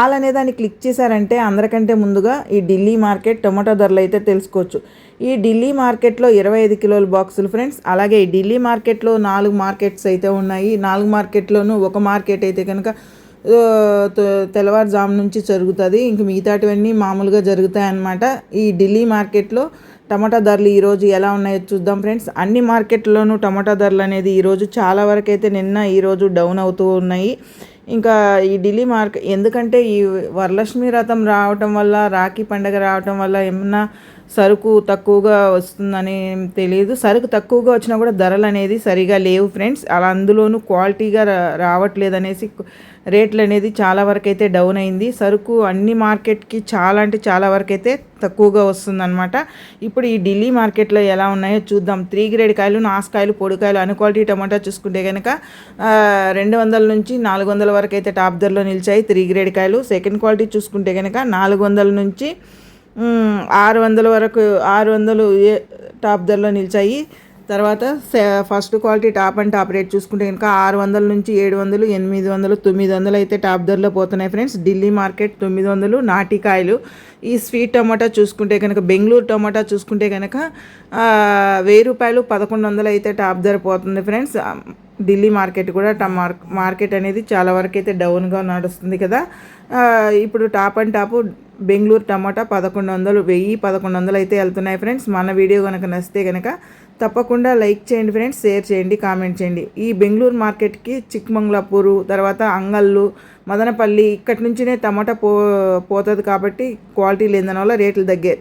All అనే దాన్ని click చేశారంటే అందరికంటే ముందుగా ఈ ఢిల్లీ మార్కెట్ టొమాటో ధరలు అయితే తెలుసుకోవచ్చు. ఈ ఢిల్లీ మార్కెట్లో ఇరవై ఐదు కిలోల బాక్సులు ఫ్రెండ్స్ అలాగే ఈ ఢిల్లీ మార్కెట్లో నాలుగు మార్కెట్స్ అయితే ఉన్నాయి. నాలుగు మార్కెట్లోనూ ఒక మార్కెట్ అయితే కనుక తెల్లవారుజాము నుంచి జరుగుతుంది. ఇంక మిగతాటివన్నీ మామూలుగా జరుగుతాయి అన్నమాట ఈ ఢిల్లీ మార్కెట్లో టమాటా ధరలు ఈరోజు ఎలా ఉన్నాయో చూద్దాం ఫ్రెండ్స్. అన్ని మార్కెట్లోనూ టమాటా ధరలు అనేది ఈరోజు చాలా వరకు అయితే నిన్న ఈరోజు డౌన్ అవుతూ ఉన్నాయి. ఇంకా ఈ ఢిల్లీ మార్కెట్ ఎందుకంటే ఈ వరలక్ష్మి రథం రావటం వల్ల రాఖీ పండగ రావటం వల్ల ఏమన్నా సరుకు తక్కువగా వస్తుందని తెలియదు. సరుకు తక్కువగా వచ్చినా కూడా ధరలు అనేది సరిగా లేవు ఫ్రెండ్స్. అలా అందులోనూ క్వాలిటీగా రావట్లేదు అనేసి రేట్లు అనేది చాలా వరకు అయితే డౌన్ అయింది. సరుకు అన్ని మార్కెట్కి చాలా అంటే చాలా వరకు అయితే తక్కువగా వస్తుందన్నమాట. ఇప్పుడు ఈ ఢిల్లీ మార్కెట్లో ఎలా ఉన్నాయో చూద్దాం. త్రీ గ్రేడ్ కాయలు నాసుకాయలు పొడికాయలు అన్ క్వాలిటీ టమాటా చూసుకుంటే కనుక రెండు వందల నుంచి నాలుగు వందల వరకు అయితే టాప్ ధరలో నిలిచాయి. త్రీ గ్రేడ్ కాయలు. సెకండ్ క్వాలిటీ చూసుకుంటే కనుక నాలుగు వందల నుంచి ఆరు వందల వరకు ఆరు వందలు టాప్ ధరలో నిలిచాయి. తర్వాత first quality top and top rate చూసుకుంటే కనుక ఆరు వందల నుంచి ఏడు వందలు ఎనిమిది వందలు తొమ్మిది వందలు అయితే టాప్ ధరలో పోతున్నాయి ఫ్రెండ్స్. ఢిల్లీ మార్కెట్ తొమ్మిది వందలు నాటికాయలు ఈ స్వీట్ టమాటా చూసుకుంటే కనుక బెంగళూరు టమాటా చూసుకుంటే కనుక వెయ్యి రూపాయలు పదకొండు వందలు అయితే టాప్ ధర పోతుంది ఫ్రెండ్స్. ఢిల్లీ మార్కెట్ కూడా మార్కెట్ అనేది చాలా వరకు అయితే డౌన్గా నడుస్తుంది కదా. ఇప్పుడు టాప్ అండ్ టాప్ బెంగళూరు టమాటా పదకొండు వందలు వెయ్యి పదకొండు వందలు అయితే వెళ్తున్నాయి ఫ్రెండ్స్. మన వీడియో కనుక నచ్చితే కనుక తప్పకుండా లైక్ చేయండి ఫ్రెండ్స్ షేర్ చేయండి కామెంట్ చేయండి. ఈ బెంగళూరు మార్కెట్కి చిక్మంగళాపూరు తర్వాత అంగళ్ళు మదనపల్లి ఇక్కడి నుంచినే టమాటా పో పోతుంది కాబట్టి క్వాలిటీ లేదని వల్ల రేట్లు తగ్గే.